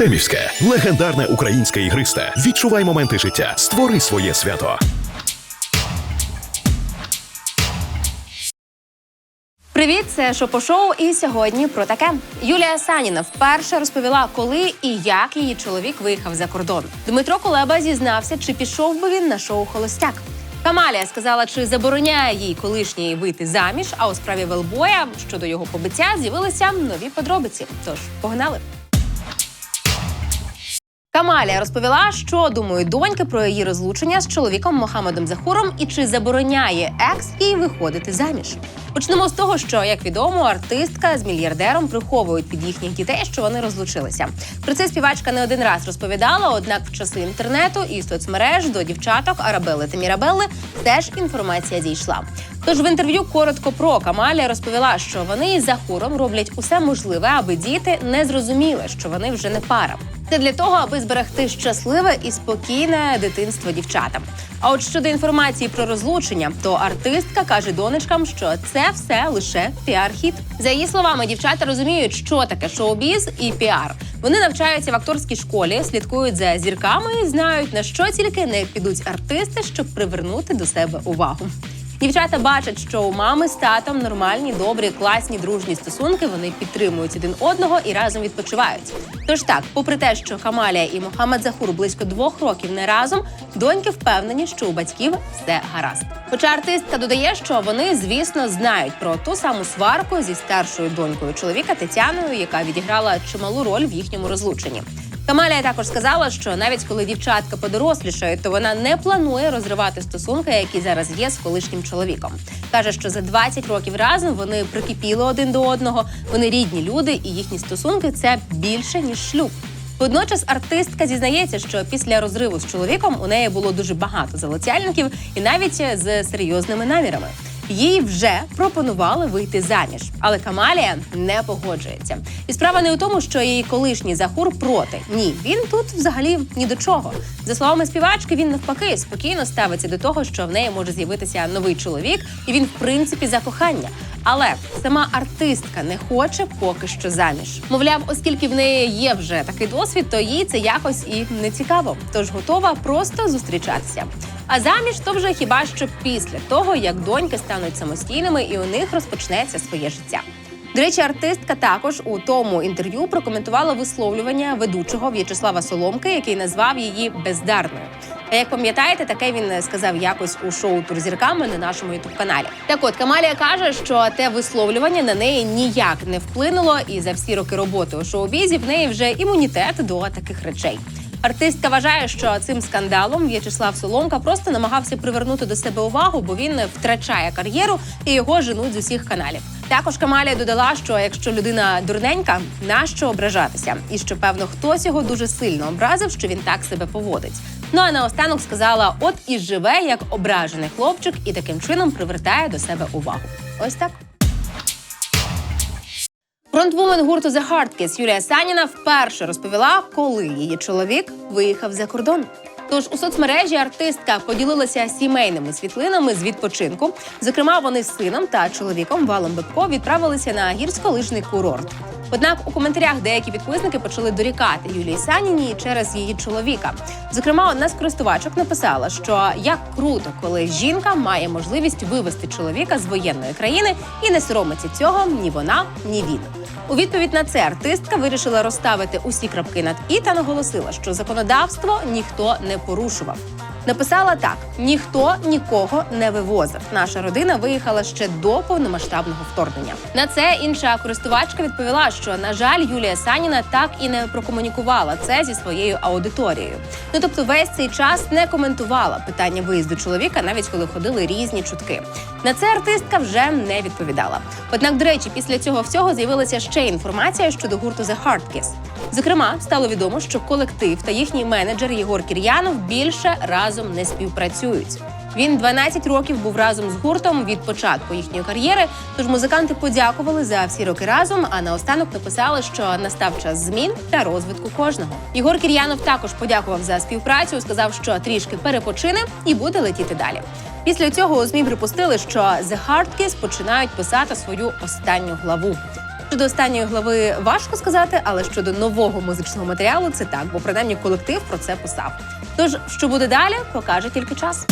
Артемівське легендарне українське ігристе. Відчувай моменти життя. Створи своє свято. Привіт, це Шопо-шоу, і сьогодні про таке. Юлія Саніна вперше розповіла, коли і як її чоловік виїхав за кордон. Дмитро Кулеба зізнався, чи пішов би він на шоу Холостяк. Камалія сказала, чи забороняє їй колишній вийти заміж. А у справі Велбоя щодо його побиття з'явилися нові подробиці. Тож погнали. Камалія розповіла, що думають доньки про її розлучення з чоловіком Мохамедом Захуром і чи забороняє екс їй виходити заміж. Почнемо з того, що як відомо, артистка з мільярдером приховують від їхніх дітей, що вони розлучилися. Про це співачка не один раз розповідала. Однак, в часи інтернету і соцмереж до дівчаток Арабели та Мірабелли теж інформація дійшла. Тож в інтерв'ю коротко про Камалія розповіла, що вони із Захуром роблять усе можливе, аби діти не зрозуміли, що вони вже не пара. Це для того, аби зберегти щасливе і спокійне дитинство дівчатам. А от щодо інформації про розлучення, то артистка каже донечкам, що це все лише піар-хіт. За її словами, дівчата розуміють, що таке шоу-біз і піар. Вони навчаються в акторській школі, слідкують за зірками і знають на що тільки не підуть артисти, щоб привернути до себе увагу. Дівчата бачать, що у мами з татом нормальні, добрі, класні, дружні стосунки. Вони підтримують один одного і разом відпочивають. Тож так, попри те, що Камалія і Мохамед Захур близько двох років не разом, доньки впевнені, що у батьків все гаразд. Хоча артистка додає, що вони, звісно, знають про ту саму сварку зі старшою донькою чоловіка Тетяною, яка відіграла чималу роль в їхньому розлученні. Камалія також сказала, що навіть коли дівчатка подорослішають, то вона не планує розривати стосунки, які зараз є з колишнім чоловіком. каже, що за 20 років разом вони прикипіли один до одного. Вони рідні люди, і їхні стосунки це більше ніж шлюб. Водночас артистка зізнається, що після розриву з чоловіком у неї було дуже багато залицяльників і навіть з серйозними намірами. Їй вже пропонували вийти заміж, але Камалія не погоджується. І справа не у тому, що її колишній захур проти. Ні, він тут взагалі ні до чого. За словами співачки, він навпаки спокійно ставиться до того, що в неї може з'явитися новий чоловік, і він, в принципі, за кохання. Але сама артистка не хоче поки що заміж. Мовляв, оскільки в неї є вже такий досвід, то їй це якось і не цікаво. Тож готова просто зустрічатися. А заміж то вже хіба що після того, як доньки стануть самостійними і у них розпочнеться своє життя. До речі, артистка також у тому інтерв'ю прокоментувала висловлювання ведучого В'ячеслава Соломки, який назвав її бездарною. А як пам'ятаєте, таке він сказав якось у шоу «Тур зірками на нашому ютуб каналі. Так от Камалія каже, що те висловлювання на неї ніяк не вплинуло, і за всі роки роботи у шоу-бізі в неї вже імунітет до таких речей. Артистка вважає, що цим скандалом В'ячеслав Соломка просто намагався привернути до себе увагу, бо він втрачає кар'єру і його женуть з усіх каналів. Також Камалія додала, що якщо людина дурненька, нащо ображатися, і що певно хтось його дуже сильно образив, що він так себе поводить. Ну а наостанок сказала: от і живе як ображений хлопчик, і таким чином привертає до себе увагу. Ось так. Фронтвумен гурту The Hardkiss Юлія Саніна вперше розповіла, коли її чоловік виїхав за кордон. Тож у соцмережі артистка поділилася сімейними світлинами з відпочинку. Зокрема, вони з сином та чоловіком Валом Бебко відправилися на гірськолижний курорт. Однак у коментарях деякі підписники почали дорікати Юлії Саніній через її чоловіка. Зокрема, одна з користувачок написала, що як круто, коли жінка має можливість вивести чоловіка з воєнної країни і не соромиться цього ні вона, ні він. У відповідь на це артистка вирішила розставити усі крапки над і та наголосила, що законодавство ніхто не порушував. Написала так: ніхто нікого не вивозив. Наша родина виїхала ще до повномасштабного вторгнення. На це інша користувачка відповіла, що на жаль, Юлія Саніна так і не прокомунікувала це зі своєю аудиторією. Ну тобто, весь цей час не коментувала питання виїзду чоловіка, навіть коли ходили різні чутки. На це артистка вже не відповідала. Однак, до речі, після цього всього з'явилася ще інформація щодо гурту The Hardkiss. Зокрема, стало відомо, що колектив та їхній менеджер Єгор Кір'янов більше разом не співпрацюють. Він 12 років був разом з гуртом від початку їхньої кар'єри. Тож музиканти подякували за всі роки разом. А наостанок написали, що настав час змін та розвитку кожного. Єгор Кір'янов також подякував за співпрацю. Сказав, що трішки перепочине і буде летіти далі. Після цього у ЗМІ припустили, що The Hardkiss починають писати свою останню главу. Щодо останньої глави важко сказати, але щодо нового музичного матеріалу це так, бо принаймні колектив про це писав. Тож, що буде далі, покаже тільки час.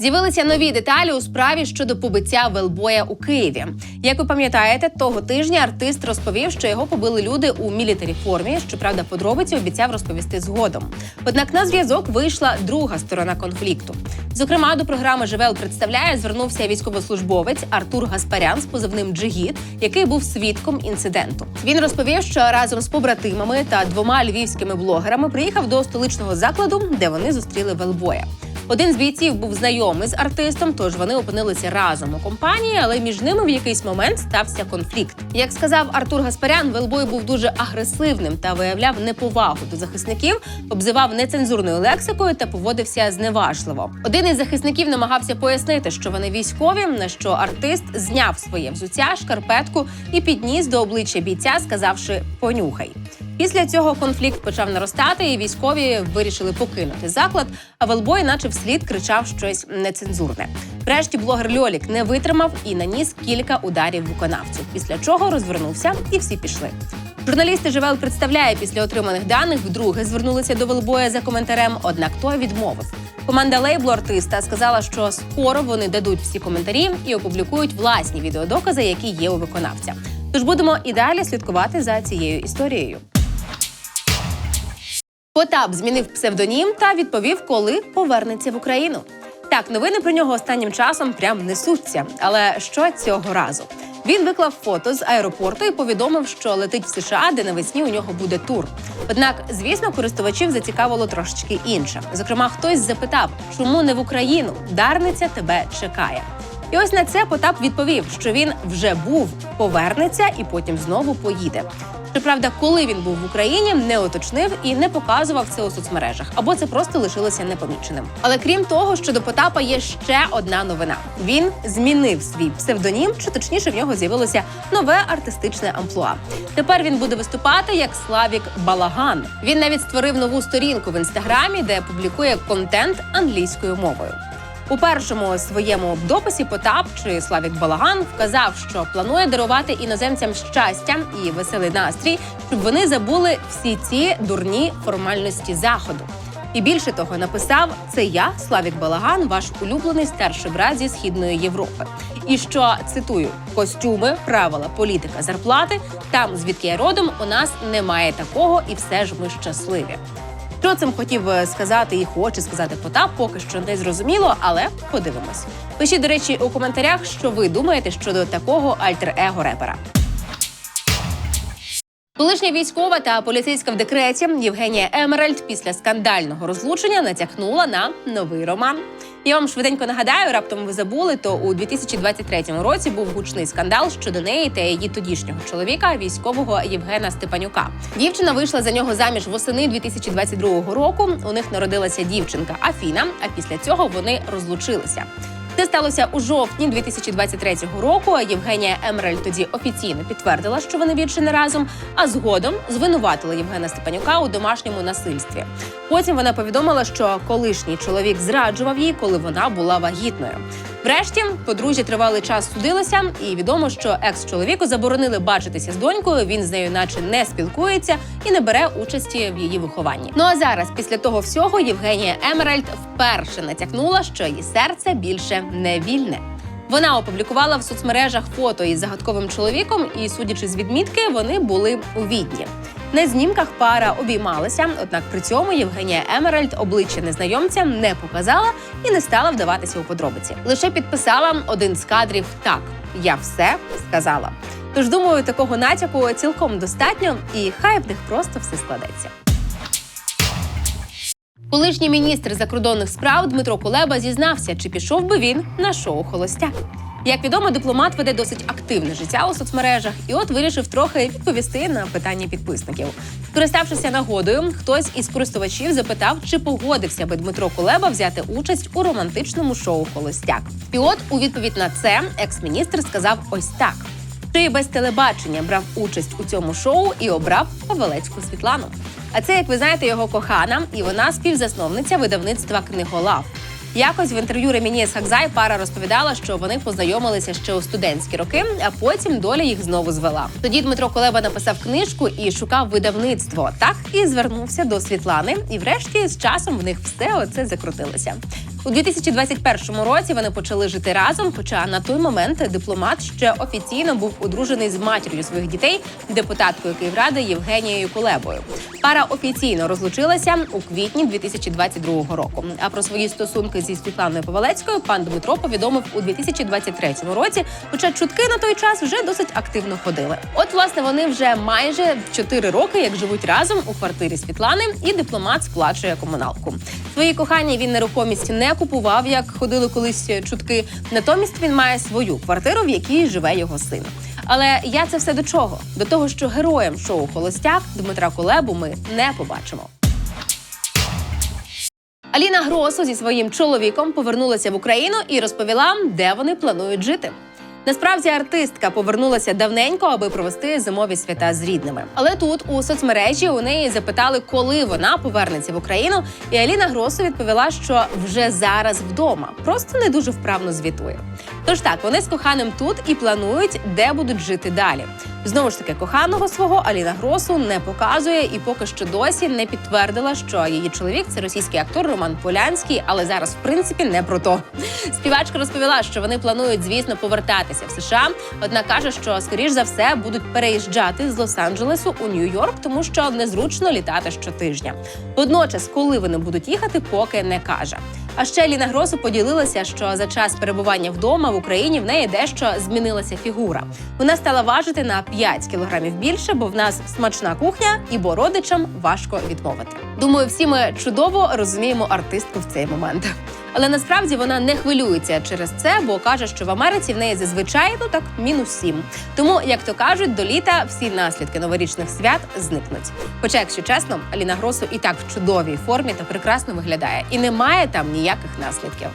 З'явилися нові деталі у справі щодо побиття велбоя у Києві. Як ви пам'ятаєте, того тижня артист розповів, що його побили люди у мілітарі формі. Щоправда, подробиці обіцяв розповісти згодом. Однак на зв'язок вийшла друга сторона конфлікту. Зокрема, до програми Живел представляє звернувся військовослужбовець Артур Гаспарян з позивним Джигіт, який був свідком інциденту. Він розповів, що разом з побратимами та двома львівськими блогерами приїхав до столичного закладу, де вони зустріли велбоя. Один з бійців був знайомий з артистом, тож вони опинилися разом у компанії, але між ними в якийсь момент стався конфлікт. Як сказав Артур Гаспарян, Велбой був дуже агресивним та виявляв неповагу до захисників, обзивав нецензурною лексикою та поводився зневажливо. Один із захисників намагався пояснити, що вони військові, на що артист зняв своє взуття, шкарпетку і підніс до обличчя бійця, сказавши понюхай. Після цього конфлікт почав наростати, і військові вирішили покинути заклад. А Велбой, наче вслід, кричав щось нецензурне. Врешті блогер Льолік не витримав і наніс кілька ударів виконавцю. Після чого розвернувся, і всі пішли. Журналісти Живел представляє після отриманих даних вдруге звернулися до Велбоя за коментарем, однак той відмовив. Команда лейблу артиста сказала, що скоро вони дадуть всі коментарі і опублікують власні відеодокази, які є у виконавця. Тож будемо і далі слідкувати за цією історією. Потап змінив псевдонім та відповів, коли повернеться в Україну. Так, новини про нього останнім часом прям несуться. Але що цього разу? Він виклав фото з аеропорту і повідомив, що летить в США, де навесні у нього буде тур. Однак, звісно, користувачів зацікавило трошечки інше. Зокрема, хтось запитав, чому не в Україну? Дарниця тебе чекає. І ось на це Потап відповів, що він вже був, повернеться і потім знову поїде. Щоправда, коли він був в Україні, не уточнив і не показував це у соцмережах, або це просто лишилося непоміченим. Але крім того, щодо Потапа є ще одна новина: він змінив свій псевдонім, чи точніше в нього з'явилося нове артистичне амплуа. Тепер він буде виступати як Славік Балаган. Він навіть створив нову сторінку в інстаграмі, де публікує контент англійською мовою. У першому своєму дописі Потап чи Славік Балаган вказав, що планує дарувати іноземцям щастя і веселий настрій, щоб вони забули всі ці дурні формальності заходу. І більше того, написав: це я, Славік Балаган, ваш улюблений старший брат зі східної Європи. І що цитую: костюми, правила, політика, зарплати там, звідки я родом, у нас немає такого, і все ж ми щасливі. Що цим хотів е, сказати і хоче сказати Потап, поки що не зрозуміло, але подивимось. Пишіть, до речі, у коментарях, що ви думаєте щодо такого альтер-его репера. Колишня військова та поліцейська в декреті Євгенія Емеральд після скандального розлучення натякнула на новий роман. Я вам швиденько нагадаю, раптом ви забули, то у 2023 році був гучний скандал щодо неї та її тодішнього чоловіка, військового Євгена Степанюка. Дівчина вийшла за нього заміж восени 2022 року. У них народилася дівчинка Афіна. А після цього вони розлучилися. Це сталося у жовтні 2023 року. Євгенія Емеральд тоді офіційно підтвердила, що вони більше не разом, а згодом звинуватила Євгена Степанюка у домашньому насильстві. Потім вона повідомила, що колишній чоловік зраджував її, коли вона була вагітною. Врешті подружжя тривалий час судилися, і відомо, що екс-чоловіку заборонили бачитися з донькою. Він з нею, наче не спілкується і не бере участі в її вихованні. Ну а зараз, після того всього, Євгенія Емеральд вперше натякнула, що її серце більше не вільне. Вона опублікувала в соцмережах фото із загадковим чоловіком, і, судячи з відмітки, вони були у відні. На знімках пара обіймалася, однак при цьому Євгенія Емеральд обличчя незнайомця не показала і не стала вдаватися у подробиці. Лише підписала один з кадрів так: я все сказала. Тож думаю, такого натяку цілком достатньо, і хай в них просто все складеться. Колишній міністр закордонних справ Дмитро Кулеба зізнався, чи пішов би він на шоу Холостяк. Як відомо, дипломат веде досить активне життя у соцмережах, і от вирішив трохи відповісти на питання підписників. Скориставшися нагодою, хтось із користувачів запитав, чи погодився би Дмитро Кулеба взяти участь у романтичному шоу Холостяк. І от у відповідь на це екс-міністр сказав ось так: і без телебачення брав участь у цьому шоу і обрав Павелецьку Світлану. А це, як ви знаєте, його кохана, і вона співзасновниця видавництва Книголав. Якось в інтерв'ю Реміні з Хакзай пара розповідала, що вони познайомилися ще у студентські роки, а потім доля їх знову звела. Тоді Дмитро Колеба написав книжку і шукав видавництво. Так і звернувся до Світлани. І врешті з часом в них все оце закрутилося. У 2021 році вони почали жити разом. Хоча на той момент дипломат ще офіційно був одружений з матір'ю своїх дітей, депутаткою Київради Євгенією Кулебою. Пара офіційно розлучилася у квітні 2022 року. А про свої стосунки зі Світланою Повалецькою пан Дмитро повідомив у 2023 році. Хоча чутки на той час вже досить активно ходили. От, власне, вони вже майже 4 роки, як живуть разом у квартирі Світлани, і дипломат сплачує комуналку. Свої кохання він нерухомість не купував, як ходили колись чутки. Натомість він має свою квартиру, в якій живе його син. Але я це все до чого? До того, що героєм шоу Холостяк Дмитра Кулебу ми не побачимо. Аліна Гросу зі своїм чоловіком повернулася в Україну і розповіла, де вони планують жити. Насправді артистка повернулася давненько, аби провести зимові свята з рідними. Але тут у соцмережі у неї запитали, коли вона повернеться в Україну, і Аліна Гросу відповіла, що вже зараз вдома, просто не дуже вправно звітує. Тож так, вони з коханим тут і планують, де будуть жити далі. Знову ж таки, коханого свого Аліна Гросу не показує і поки що досі не підтвердила, що її чоловік це російський актор Роман Полянський, але зараз, в принципі, не про то. Співачка розповіла, що вони планують, звісно, повертатися в США. Однак каже, що скоріш за все будуть переїжджати з Лос-Анджелесу у Нью-Йорк, тому що незручно літати щотижня. Водночас, коли вони будуть їхати, поки не каже. А ще Ліна Гросу поділилася, що за час перебування вдома в Україні в неї дещо змінилася фігура. Вона стала важити на 5 кілограмів більше, бо в нас смачна кухня, і бо родичам важко відмовити. Думаю, всі ми чудово розуміємо артистку в цей момент. Але насправді вона не хвилюється через це, бо каже, що в Америці в неї зазвичай ну так мінус сім. Тому, як то кажуть, до літа всі наслідки новорічних свят зникнуть. Хоча, якщо чесно, Аліна Гросу і так в чудовій формі та прекрасно виглядає, і немає там ніяких наслідків.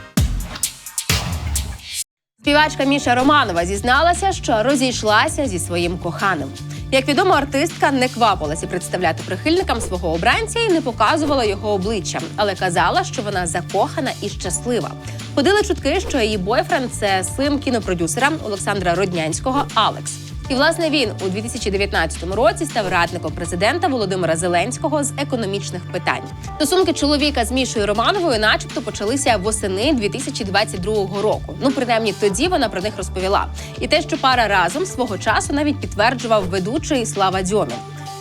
Співачка Міша Романова зізналася, що розійшлася зі своїм коханим. Як відомо, артистка не квапилася представляти прихильникам свого обранця і не показувала його обличчя, але казала, що вона закохана і щаслива. Ходили чутки, що її бойфренд це син кінопродюсера Олександра Роднянського Алекс. І власне він у 2019 році став радником президента Володимира Зеленського з економічних питань. Стосунки чоловіка з Мішою Романовою, начебто, почалися восени 2022 року. Ну, принаймні, тоді вона про них розповіла. І те, що пара разом свого часу навіть підтверджував ведучий Слава Дьомін.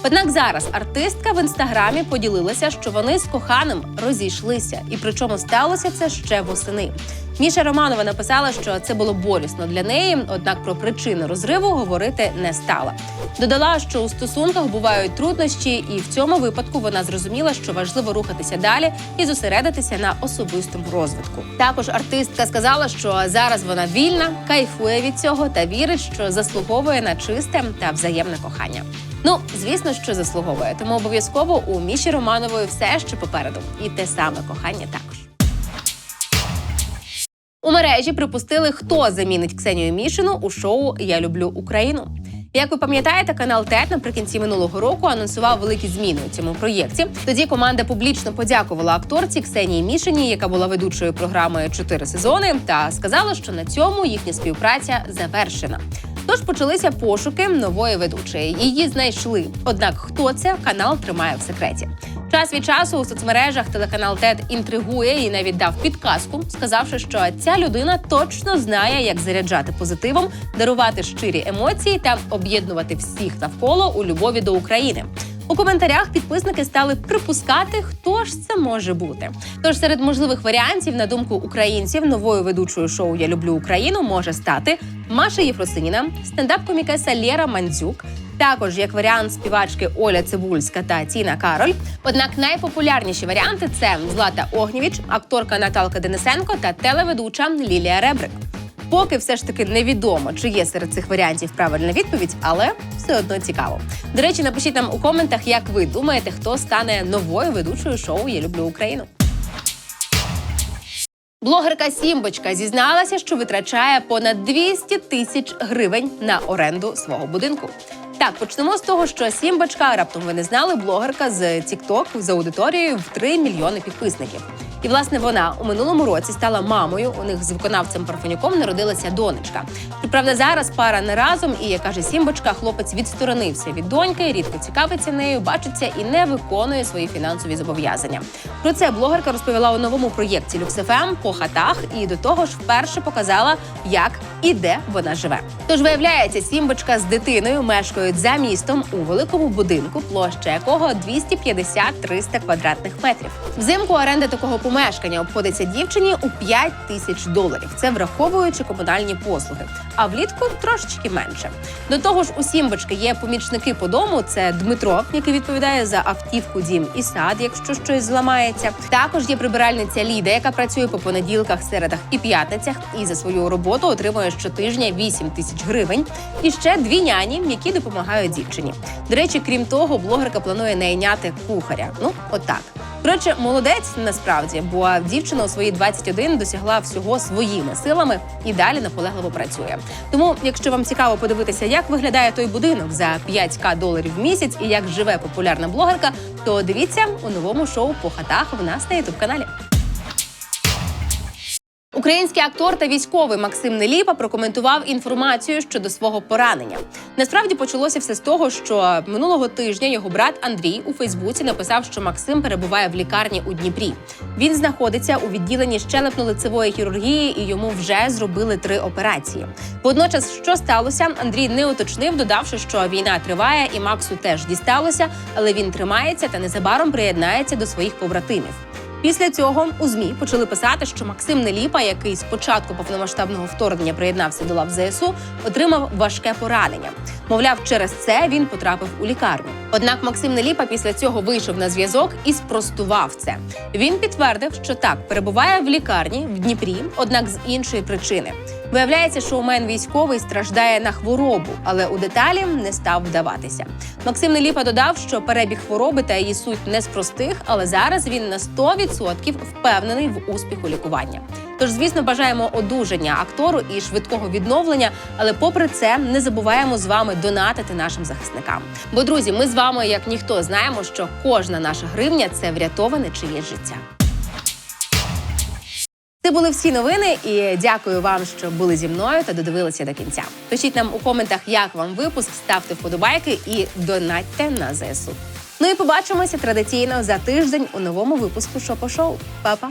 Однак зараз артистка в інстаграмі поділилася, що вони з коханим розійшлися, і причому сталося це ще восени. Міша Романова написала, що це було болісно для неї, однак про причини розриву говорити не стала. Додала, що у стосунках бувають труднощі, і в цьому випадку вона зрозуміла, що важливо рухатися далі і зосередитися на особистому розвитку. Також артистка сказала, що зараз вона вільна, кайфує від цього та вірить, що заслуговує на чисте та взаємне кохання. Ну, звісно, що заслуговує, тому обов'язково у Міші Романової все ще попереду, і те саме кохання також. У мережі припустили, хто замінить Ксенію Мішину у шоу Я люблю Україну. Як ви пам'ятаєте, канал ТЕТ наприкінці минулого року анонсував великі зміни у цьому проєкті. Тоді команда публічно подякувала акторці Ксенії Мішині, яка була ведучою програми чотири сезони, та сказала, що на цьому їхня співпраця завершена. Тож почалися пошуки нової ведучої. Її знайшли. Однак, хто це канал тримає в секреті. Час від часу у соцмережах телеканал ТЕД інтригує і навіть дав підказку, сказавши, що ця людина точно знає, як заряджати позитивом, дарувати щирі емоції та об'єднувати всіх навколо у любові до України. У коментарях підписники стали припускати, хто ж це може бути. Тож серед можливих варіантів, на думку українців, новою ведучою шоу Я люблю Україну може стати Маша Єфросиніна, стендап-комікеса Лєра Мандзюк. Також як варіант співачки Оля Цибульська та Тіна Кароль. Однак найпопулярніші варіанти це Злата Огнєвіч, акторка Наталка Денисенко та телеведуча Лілія Ребрик. Поки все ж таки невідомо, чи є серед цих варіантів правильна відповідь, але все одно цікаво. До речі, напишіть нам у коментах, як ви думаєте, хто стане новою ведучою шоу Я люблю Україну. Блогерка Сімбочка зізналася, що витрачає понад 200 тисяч гривень на оренду свого будинку. Так, почнемо з того, що Сімбочка, раптом ви не знали, блогерка з TikTok з аудиторією в 3 мільйони підписників. І власне вона у минулому році стала мамою. У них з виконавцем Парфенюком народилася донечка. Щоправда, зараз пара не разом, і як каже Сімбочка, хлопець відсторонився від доньки, рідко цікавиться нею, бачиться і не виконує свої фінансові зобов'язання. Про це блогерка розповіла у новому проєкті «Люкс.ФМ» по хатах і до того ж вперше показала, як і де вона живе. Тож виявляється, Сімбочка з дитиною мешкають за містом у великому будинку, площа якого 250-300 квадратних метрів. Взимку оренда такого помешкання обходиться дівчині у 5 тисяч доларів. Це враховуючи комунальні послуги. А влітку трошечки менше. До того ж, у Сімбочки є помічники по дому. Це Дмитро, який відповідає за автівку, дім і сад, якщо щось зламається. Також є прибиральниця Ліда, яка працює по понеділках, середах і п'ятницях, і за свою роботу отримує щотижня 8 тисяч гривень. І ще дві няні, які допомагають дівчині. До речі, крім того, блогерка планує найняти кухаря. Ну, отак. Коротше, молодець насправді, бо дівчина у свої 21 досягла всього своїми силами і далі наполегливо працює. Тому, якщо вам цікаво подивитися, як виглядає той будинок за 5к доларів в місяць і як живе популярна блогерка, то дивіться у новому шоу по хатах в нас на ютуб каналі. Український актор та військовий Максим Неліпа прокоментував інформацію щодо свого поранення. Насправді почалося все з того, що минулого тижня його брат Андрій у Фейсбуці написав, що Максим перебуває в лікарні у Дніпрі. Він знаходиться у відділенні щелепно-лицевої хірургії, і йому вже зробили три операції. Водночас, що сталося, Андрій не уточнив, додавши, що війна триває, і Максу теж дісталося, але він тримається та незабаром приєднається до своїх побратимів. Після цього у змі почали писати, що Максим Неліпа, який з початку повномасштабного вторгнення приєднався до лав ЗСУ, отримав важке поранення. Мовляв, через це він потрапив у лікарню. Однак Максим Неліпа після цього вийшов на зв'язок і спростував це. Він підтвердив, що так перебуває в лікарні в Дніпрі, однак з іншої причини. Виявляється, шоумен військовий страждає на хворобу, але у деталі не став вдаватися. Максим Неліпа додав, що перебіг хвороби та її суть не з простих, але зараз він на 100% впевнений в успіху лікування. Тож, звісно, бажаємо одужання актору і швидкого відновлення. Але, попри це, не забуваємо з вами донатити нашим захисникам. Бо, друзі, ми з вами, як ніхто, знаємо, що кожна наша гривня це врятоване чиєсь життя. Це були всі новини, і дякую вам, що були зі мною та додивилися до кінця. Пишіть нам у коментах, як вам випуск, ставте вподобайки і донатьте на ЗСУ. Ну і побачимося традиційно за тиждень у новому випуску Шопо Шоу. Па-па!